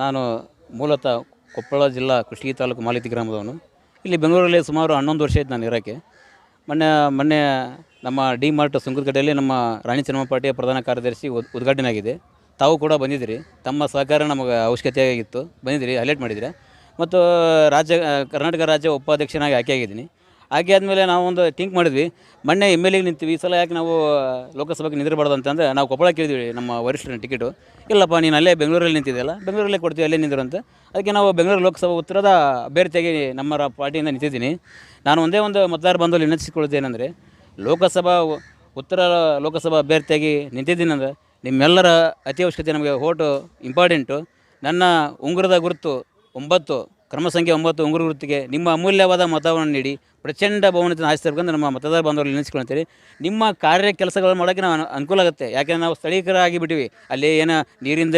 ನಾನು ಮೂಲತಃ ಕೊಪ್ಪಳ ಜಿಲ್ಲಾ ಕೃಷಿ ತಾಲೂಕು ಮಾಲಿತಿ ಗ್ರಾಮದವನು. ಇಲ್ಲಿ ಬೆಂಗಳೂರಲ್ಲಿ ಸುಮಾರು ಹನ್ನೊಂದು ವರ್ಷ ಆಯ್ತು ನಾನು ಇರೋಕ್ಕೆ. ಮೊನ್ನೆ ಮೊನ್ನೆ ನಮ್ಮ ಡಿ ಮಾರ್ಟ್ ಸುಂಕದಕಟ್ಟೆಯಲ್ಲಿ ನಮ್ಮ ರಾಣಿ ಚೆನ್ನಮ್ಮ ಪಾರ್ಟಿಯ ಪ್ರಧಾನ ಕಾರ್ಯದರ್ಶಿ ಉದ್, ಉದ್ಘಾಟನೆ ಆಗಿದೆ. ತಾವು ಕೂಡ ಬಂದಿದ್ದೀರಿ. ತಮ್ಮ ಸಹಕಾರ ನಮಗೆ ಅವಶ್ಯಕತೆಯಾಗಿತ್ತು. ಬಂದಿದ್ದೀರಿ, ಹೈಲೈಟ್ ಮಾಡಿದ್ದೀರಿ. ಮತ್ತು ರಾಜ್ಯ, ಕರ್ನಾಟಕ ರಾಜ್ಯ ಉಪಾಧ್ಯಕ್ಷನಾಗಿ ಆಯ್ಕೆಯಾಗಿದ್ದೀನಿ ಆಯ್ಕೆ ಆದಮೇಲೆ ನಾವು ಒಂದು ಥಿಂಕ್ ಮಾಡಿದ್ವಿ. ಮೊನ್ನೆ ಎಂ ಎಲ್ ಎಗೆ ನಿಂತೀವಿ. ಈ ಸಲ ಯಾಕೆ ನಾವು ಲೋಕಸಭೆಗೆ ನಿಂದಿರಬಾರ್ದು ಅಂತಂದ್ರೆ ನಾವು ಕೊಪ್ಪಳ ಕೇಳಿದ್ವಿ ನಮ್ಮ ವರಿಷ್ಠರ ಟಿಕೆಟು ಇಲ್ಲಪ್ಪ, ನೀನು ಅಲ್ಲೇ ಬೆಂಗಳೂರಲ್ಲಿ ನಿಂತಿದ್ದೀಯಲ್ಲ ಬೆಂಗಳೂರಲ್ಲೇ ಕೊಡ್ತೀವಿ, ಅಲ್ಲೇ ನಿಂದಿರು ಅಂತ. ಅದಕ್ಕೆ ನಾವು ಬೆಂಗಳೂರು ಲೋಕಸಭಾ ಉತ್ತರದ ಅಭ್ಯರ್ಥಿಯಾಗಿ ನಮ್ಮ ಪಾರ್ಟಿಯಿಂದ ನಿಂತಿದ್ದೀನಿ. ನಾನು ಒಂದೇ ಒಂದು ಮತದಾರ ಬಂದು ವಿನಂತಿಸಿಕೊಳ್ಳುತ್ತೇನೆಂದರೆ ಲೋಕಸಭಾ ಉತ್ತರ ಲೋಕಸಭಾ ಅಭ್ಯರ್ಥಿಯಾಗಿ ನಿಂತಿದ್ದೀನಂದ್ರೆ ನಿಮ್ಮೆಲ್ಲರ ಅತ್ಯವಶ್ಯಕತೆ ನಮಗೆ ಓಟು ಇಂಪಾರ್ಟೆಂಟು ನನ್ನ ಉಂಗುರದ ಗುರುತು ಒಂಬತ್ತು, ಕ್ರಮ ಸಂಖ್ಯೆ ಒಂಬತ್ತು ಉಂಗುರು ಗುರುತಿಗೆ ನಿಮ್ಮ ಅಮೂಲ್ಯವಾದ ಮತವನ್ನು ನೀಡಿ ಪ್ರಚಂಡ ಬಹುಮತ ಆರಿಸಬೇಕಂದ್ರೆ ನಮ್ಮ ಮತದಾರ ಬಾಂಧವರು ನೆನೆಸ್ಕೊಳ್ತೀರಿ. ನಿಮ್ಮ ಕಾರ್ಯ ಕೆಲಸಗಳು ಮಾಡೋಕ್ಕೆ ನಾವು ಅನು- ಅನುಕೂಲ ಆಗುತ್ತೆ. ಯಾಕೆಂದ್ರೆ ನಾವು ಸ್ಥಳೀಯರಾಗಿ ಬಿಟ್ಟಿವಿ. ಅಲ್ಲಿ ಏನೋ ನೀರಿಂದ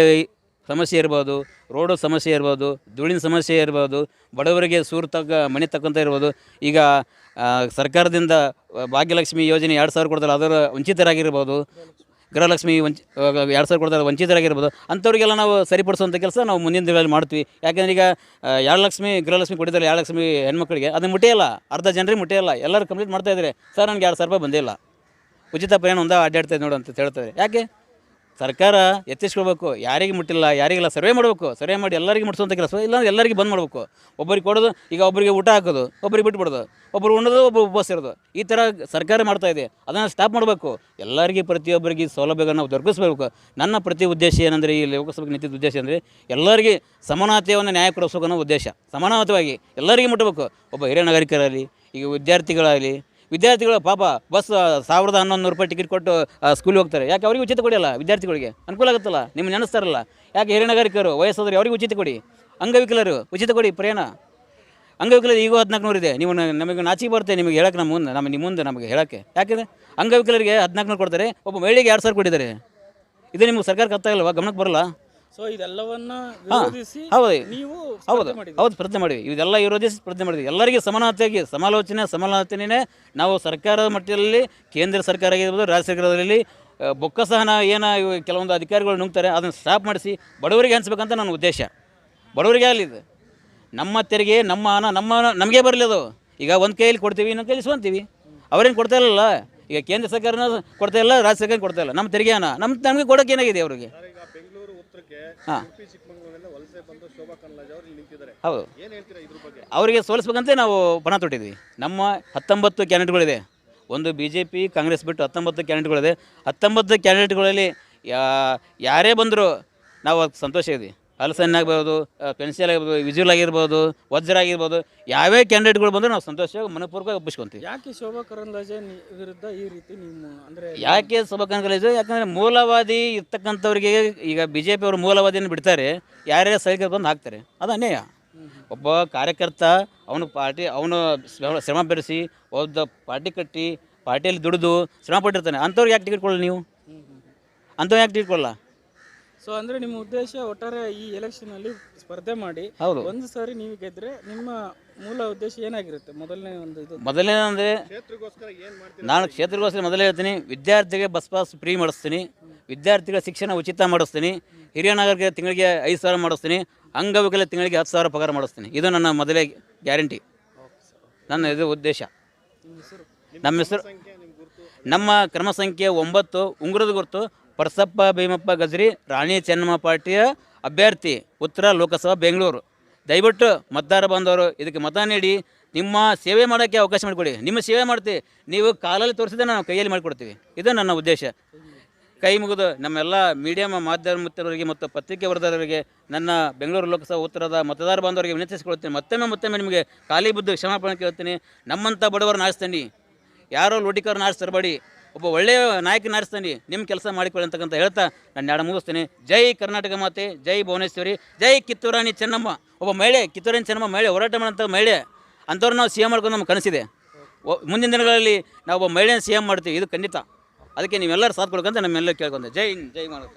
ಸಮಸ್ಯೆ ಇರ್ಬೋದು, ರೋಡು ಸಮಸ್ಯೆ ಇರ್ಬೋದು, ಧೂಳಿನ ಸಮಸ್ಯೆ ಇರ್ಬೋದು, ಬಡವರಿಗೆ ಸೂರು ತಕ್ಕ ಮನೆ ತಕ್ಕಂತ ಇರ್ಬೋದು. ಈಗ ಸರ್ಕಾರದಿಂದ ಭಾಗ್ಯಲಕ್ಷ್ಮಿ ಯೋಜನೆ ಎರಡು ಸಾವಿರ ಕೊಡ್ತಾರೆ ಅದರ ವಂಚಿತರಾಗಿರ್ಬೋದು. ಗೃಹಲಕ್ಷ್ಮಿ ವಂಚ ಎರಡು ಸಾವಿರ ಕೊಡ್ತಾರೆ ವಂಚಿತರಾಗಿರ್ಬೋದು, ಅಂಥವ್ರಿಗೆಲ್ಲ ನಾವು ಸರಿಪಡಿಸುವಂಥ ಕೆಲಸ ನಾವು ಮುಂದಿನ ದಿನಗಳಲ್ಲಿ ಮಾಡ್ತೀವಿ. ಯಾಕೆಂದರೆ ಈಗ ಎರಡು ಲಕ್ಷ್ಮಿ ಗೃಹಲಕ್ಷ್ಮಿ ಕೊಟ್ಟಿದ್ದಾರೆ, ಎರಡು ಲಕ್ಷ್ಮಿ ಹೆಣ್ಮಕ್ಳಿಗೆ ಅದನ್ನು ಮುಟ್ಟಿಯಲ್ಲ ಅರ್ಧ ಜನರಿಗೆ ಮುಟ್ಟಿಯಲ್ಲ ಎಲ್ಲರೂ ಕಂಪ್ಲೀಟ್ ಮಾಡ್ತಾ ಇದ್ದಾರೆ. ಸರ್, ನನಗೆ ಎರಡು ಸಾವಿರ ರೂಪಾಯಿ ಬಂದಿಲ್ಲ ಉಚಿತ ಪ್ರಯಾಣ ಒಂದು ಅಡ್ಡಾಡ್ತಾ ನೋಡು ಅಂತ ಹೇಳ್ತಾರೆ ಯಾಕೆ? ಸರ್ಕಾರ ಎತ್ತಿಸ್ಕೊಳ್ಬೇಕು, ಯಾರಿಗೆ ಮುಟ್ಟಿಲ್ಲ, ಯಾರಿಗೆಲ್ಲ ಸರ್ವೆ ಮಾಡಬೇಕು ಸರ್ವೆ ಮಾಡಿ ಎಲ್ಲರಿಗೆ ಮುಟ್ಟಿಸುವಂಥ ಕೆಲಸ ಇಲ್ಲಾಂದ್ರೆ ಎಲ್ಲರಿಗೆ ಬಂದ್ ಮಾಡಬೇಕು. ಒಬ್ಬರಿಗೆ ಕೊಡೋದು, ಈಗ ಒಬ್ಬರಿಗೆ ಊಟ ಹಾಕೋದು, ಒಬ್ಬರಿಗೆ ಬಿಟ್ಬಿಡೋದು, ಒಬ್ಬರು ಉಣ್ಣೋದು, ಒಬ್ಬರು ಉಪವಾಸ ಇರೋದು. ಈ ಥರ ಸರ್ಕಾರ ಮಾಡ್ತಾ ಇದೆ. ಅದನ್ನು ಸ್ಟಾಪ್ ಮಾಡಬೇಕು. ಎಲ್ಲರಿಗೆ ಪ್ರತಿಯೊಬ್ಬರಿಗೆ ಸೌಲಭ್ಯಗಳನ್ನ ದೊರಕಿಸ್ಬೇಕು. ನನ್ನ ಪ್ರತಿ ಉದ್ದೇಶ ಏನಂದರೆ, ಈ ಲೋಕಸಭೆಗೆ ನಿಂತಿದ್ದ ಉದ್ದೇಶ ಅಂದರೆ, ಎಲ್ಲರಿಗೆ ಸಮಾನತೆಯನ್ನು ನ್ಯಾಯ ಕೊಡಿಸ್ಬೇಕು ಅನ್ನೋ ಉದ್ದೇಶ. ಸಮಾನತವಾಗಿ ಎಲ್ಲರಿಗೆ ಮುಟ್ಟಬೇಕು ಒಬ್ಬ ಹಿರಿಯ ನಾಗರಿಕರಾಗಲಿ, ಈಗ ವಿದ್ಯಾರ್ಥಿಗಳಾಗಲಿ ವಿದ್ಯಾರ್ಥಿಗಳು ಪಾಪ ಬಸ್ ಸಾವಿರದ ಹನ್ನೊಂದು ರೂಪಾಯಿ ಟಿಕೆಟ್ ಕೊಟ್ಟು ಸ್ಕೂಲಿಗೆ ಹೋಗ್ತಾರೆ. ಯಾಕೆ ಅವ್ರಿಗೆ ಉಚಿತ ಕೊಡಿಯಲ್ಲ ವಿದ್ಯಾರ್ಥಿಗಳಿಗೆ? ಅನುಕೂಲ ಆಗುತ್ತಲ್ಲ? ನಿಮ್ಮ ನೆನೆಸ್ತಾರಲ್ಲ? ಯಾಕೆ ಹಿರಿಯನಾಗರಿಕರು ವಯಸ್ಸಾದ್ರೆ ಅವ್ರಿಗೆ ಉಚಿತ ಕೊಡಿ? ಅಂಗವಿಕಲರು, ಉಚಿತ ಕೊಡಿ ಪ್ರಯಾಣ ಅಂಗವಿಕಲರು ಈಗ ಹದಿನಾಲ್ಕು ನೂರು ಇದೆ. ನೀವು ನಮಗೆ ನಾಚಿ ಬರುತ್ತೆ, ನಿಮಗೆ ಹೇಳಕ್ಕೆ ನಮ್ಮ ಮುಂದೆ, ನಮ್ಮ, ನಿಮ್ಮ ಮುಂದೆ ನಮಗೆ ಹೇಳಕ್ಕೆ. ಯಾಕೆಂದರೆ ಅಂಗವಿಕಲರಿಗೆ ಹದಿನಾಲ್ಕು ನೂರು ಕೊಡ್ತಾರೆ, ಒಬ್ಬ ಮಹಿಳೆಗೆ ಎರಡು ಸಾವಿರ ಕೊಟ್ಟಿದ್ದಾರೆ. ಇದು ನಿಮ್ಗೆ ಸರ್ಕಾರಕ್ಕೆ ಅರ್ಥ ಗಮನಕ್ಕೆ ಬರಲ್ಲ? ಸೊ ಇದೆಲ್ಲವನ್ನ ವಿರೋಧಿಸಿ ಹೌದು. ನೀವು ಹೌದು. ಹೌದು ಮಾಡಿವಿ ಇದೆಲ್ಲ ವಿರೋಧಿಸಿ ಪ್ರಯತ್ನ ಮಾಡಿದ್ವಿ ಎಲ್ಲರಿಗೆ ಸಮಾನತೆಯಾಗಿ ಸಮಾಲೋಚನೆ ಸಮಾಲೋಚನೆಯೇ ನಾವು ಸರ್ಕಾರದ ಮಟ್ಟದಲ್ಲಿ ಕೇಂದ್ರ ಸರ್ಕಾರ ಆಗಿರ್ಬೋದು ರಾಜ್ಯ ಸರ್ಕಾರದಲ್ಲಿ ಬೊಕ್ಕ ಸಹ ನಾವು ಇವು ಕೆಲವೊಂದು ಅಧಿಕಾರಿಗಳು ನುಂಗ್ತಾರೆ ಅದನ್ನು ಸ್ಟಾಪ್ ಮಾಡಿಸಿ ಬಡವರಿಗೆ ಹಂಚ್ಬೇಕಂತ ನನ್ನ ಉದ್ದೇಶ. ಬಡವರಿಗೆ ಆಗಲಿ ಇದು. ನಮ್ಮ ತೆರಿಗೆ ನಮ್ಮ ಹಣ ನಮ್ಮ ನಮಗೆ ಬರಲಿ ಅದು. ಈಗ ಒಂದು ಕೈಯಲ್ಲಿ ಕೊಡ್ತೀವಿ ಇನ್ನೊಂದು ಕೈಲಿ ಸ್ವಂತೀವಿ. ಅವ್ರೇನು ಕೊಡ್ತಾ ಇಲ್ಲಲ್ಲ? ಈಗ ಕೇಂದ್ರ ಸರ್ಕಾರನ ಕೊಡ್ತಾ ಇಲ್ಲ ರಾಜ್ಯ ಸರ್ಕಾರ ಕೊಡ್ತಾ ಇಲ್ಲ. ನಮ್ಮ ತೆರಿಗೆ ಹಣ ನಮ್ಮ ನಮಗೆ ಕೊಡೋಕೆ ಏನಾಗಿದೆ ಅವರಿಗೆ? ಹೌದು. ಅವರಿಗೆ ಸೋಲಿಸ್ಬೇಕಂತ ನಾವು ಪಣ ತೊಟ್ಟಿದ್ವಿ. ನಮ್ಮ ಹತ್ತೊಂಬತ್ತು ಕ್ಯಾಂಡಿಡೇಟ್ಗಳಿದೆ. ಒಂದು ಬಿ ಜೆ ಪಿ ಕಾಂಗ್ರೆಸ್ ಬಿಟ್ಟು ಹತ್ತೊಂಬತ್ತು ಕ್ಯಾಂಡಿಡೇಟ್ಗಳಿದೆ. ಹತ್ತೊಂಬತ್ತು ಕ್ಯಾಂಡಿಡೇಟ್ಗಳಲ್ಲಿ ಯಾರೇ ಬಂದರೂ ನಾವು ಸಂತೋಷ ಇದ್ವಿ. ಹಲಸನ್ ಆಗ್ಬೋದು ಪೆನ್ಸಿಲ್ ಆಗಿರ್ಬೋದು ವಿಜುವಲ್ ಆಗಿರ್ಬೋದು ವಜ್ರ ಆಗಿರ್ಬೋದು ಯಾವ್ಯಾವ ಕ್ಯಾಂಡಿಡೇಟ್ಗಳು ಬಂದರೂ ನಾವು ಸಂತೋಷವಾಗಿ ಮನಪೂರ್ವಕವಾಗಿ ಒಪ್ಪಿಸ್ಕೊಂತೀವಿ. ಯಾಕೆ ಶೋಭಾ ಕರಂದ್ಲಾಜೆ ವಿರುದ್ಧ ಈ ರೀತಿ ನಿಮ್ಮ ಅಂದರೆ ಯಾಕೆ ಶೋಭಾ ಕರಂದ್ಲಾಜೆ? ಯಾಕಂದರೆ ಮೂಲವಾದಿ ಇರ್ತಕ್ಕಂಥವ್ರಿಗೆ ಈಗ ಬಿ ಜೆ ಪಿಯವರು ಮೂಲವಾದಿಯನ್ನು ಬಿಡ್ತಾರೆ ಯಾರ್ಯಾರು ಸೈಕಲ್ ಬಂದು ಹಾಕ್ತಾರೆ ಅದು ಅನ್ಯಾಯ. ಒಬ್ಬ ಕಾರ್ಯಕರ್ತ ಅವನು ಪಾರ್ಟಿ ಅವನು ಶ್ರಮ- ಶ್ರಮ ಬೆರೆಸಿ ಒಬ್ಬ ಪಾರ್ಟಿ ಕಟ್ಟಿ ಪಾರ್ಟಿಯಲ್ಲಿ ದುಡಿದು ಶ್ರಮ ಪಟ್ಟಿರ್ತಾನೆ. ಅಂಥವ್ರಿಗೆ ಯಾಕೆ ಟಿಕೆಟ್ ಕೊಡಲ್ಲ ನೀವು? ಅಂಥವ್ರು ಯಾಕೆ ಟಿಕೆಟ್ ಕೊಡಲ್ಲ? ಸೊ ಅಂದ್ರೆ ನಿಮ್ಮ ಉದ್ದೇಶ ಒಟ್ಟಾರೆ ಈ ಎಲೆಕ್ಷನ್ ಅಲ್ಲಿ ಸ್ಪರ್ಧೆ ಮಾಡಿ ಹೌದು. ಒಂದು ಸಾರಿ ನೀವು ಗೆದ್ರೆ ನಿಮ್ಮ ಮೂಲ ಉದ್ದೇಶ ಏನಾಗಿರುತ್ತೆ? ಮೊದಲನೇ ಒಂದು ಇದು. ಮೊದಲನೇ ಅಂದ್ರೆ ಕ್ಷೇತ್ರಗೋಸ್ಕರ ಏನು ಮಾಡ್ತೀರಾ? ನಾನು ಕ್ಷೇತ್ರಗೋಸ್ಕರ ಮೊದಲೇ ಹೇಳ್ತೀನಿ ವಿದ್ಯಾರ್ಥಿಗೆ ಬಸ್ ಪಾಸ್ ಫ್ರೀ ಮಾಡಿಸ್ತೀನಿ ವಿದ್ಯಾರ್ಥಿಗಳ ಶಿಕ್ಷಣ ಉಚಿತ ಮಾಡಿಸ್ತೀನಿ ಹಿರಿಯ ನಗರಿಗೆ ತಿಂಗಳಿಗೆ ಐದು ಸಾವಿರ ಮಾಡಿಸ್ತೀನಿ ಅಂಗವಿಕಲ ತಿಂಗಳಿಗೆ ಹತ್ತು ಸಾವಿರ ಪಗಾರ ಮಾಡಿಸ್ತೀನಿ. ಇದು ನನ್ನ ಮೊದಲೇ ಗ್ಯಾರಂಟಿ. ನನ್ನ ಇದು ಉದ್ದೇಶ. ನಿಮ್ಮ ನಮ್ಮ ಹೆಸರು ನಮ್ಮ ಕ್ರಮ ಸಂಖ್ಯೆ ಒಂಬತ್ತು ಉಂಗುರದ ಗುರುತು ಪರಸಪ್ಪ ಭೀಮಪ್ಪ ಗಜ್ರಿ, ರಾಣಿ ಚೆನ್ನಮ್ಮ ಪಾರ್ಟಿಯ ಅಭ್ಯರ್ಥಿ ಉತ್ತರ ಲೋಕಸಭಾ ಬೆಂಗಳೂರು. ದಯವಿಟ್ಟು ಮತದಾರ ಬಂದವರು ಇದಕ್ಕೆ ಮತ ನೀಡಿ, ನಿಮ್ಮ ಸೇವೆ ಮಾಡೋಕ್ಕೆ ಅವಕಾಶ ಮಾಡಿಕೊಡಿ. ನಿಮ್ಮ ಸೇವೆ ಮಾಡ್ತೀವಿ ನೀವು ಕಾಲಲ್ಲಿ ತೋರಿಸಿದ್ರೆ ನಾವು ಕೈಯಲ್ಲಿ ಮಾಡಿಕೊಡ್ತೀವಿ. ಇದು ನನ್ನ ಉದ್ದೇಶ. ಕೈ ಮುಗಿದು ನಮ್ಮೆಲ್ಲ ಮೀಡಿಯಾ ಮಾಧ್ಯಮ ಮತ್ತು ಪತ್ರಿಕೆ ವರದವರಿಗೆ ನನ್ನ ಬೆಂಗಳೂರು ಲೋಕಸಭಾ ಉತ್ತರದ ಮತದಾರ ಬಾಂಧವರಿಗೆ ವಿನಂತಿಸಿಕೊಳ್ತೀನಿ. ಮತ್ತೊಮ್ಮೆ ಮತ್ತೊಮ್ಮೆ ನಿಮಗೆ ಖಾಲಿ ಬುದ್ಧಿ ಕ್ಷಮಾಪಣೆ ಕೇಳ್ತೀನಿ. ನಮ್ಮಂಥ ಬಡವರನ್ನ ಆರಿಸ್ತೀನಿ. ಯಾರೋ ಲೋಟಿಕರನ್ನ ಆರಿಸ್ತರಬೇಡಿ ಒಬ್ಬ ಒಳ್ಳೆಯ ನಾಯಕನ ನಿಮ್ಮ ಕೆಲಸ ಮಾಡಿಕೊಳ್ಳಿ ಅಂತಕ್ಕಂಥ ಹೇಳ್ತಾ ನಾನು ಎರಡು ಮುಗಿಸ್ತೀನಿ. ಜೈ ಕರ್ನಾಟಕ ಮಾತೆ, ಜೈ ಭುವನೇಶ್ವರಿ, ಜೈ ಕಿತ್ತೂರಾಣಿ ಚೆನ್ನಮ್ಮ. ಒಬ್ಬ ಮಹಿಳೆ, ಕಿತ್ತೂರಾಣಿ ಚೆನ್ನಮ್ಮ ಮಹಿಳೆ, ಹೋರಾಟ ಮಾಡೋಂಥ ಮಹಿಳೆ, ಅಂಥವ್ರು ನಾವು ಸಿ ಎಂ ಮಾಡ್ಕೊಂಡು ನಮ್ಗೆ ಕನಸಿದೆ. ಮುಂದಿನ ದಿನಗಳಲ್ಲಿ ನಾವು ಒಬ್ಬ ಮಹಿಳೆಯನ್ನು ಸಿ ಎಂ ಮಾಡ್ತೀವಿ, ಇದು ಖಂಡಿತ. ಅದಕ್ಕೆ ನೀವೆಲ್ಲರೂ ಸಾಥ್ ಕೊಡ್ಕೊಂತ ನಮ್ಮೆಲ್ಲ ಕೇಳ್ಕೊಂಡೆ. ಜೈ ಜೈ ಮಾನವ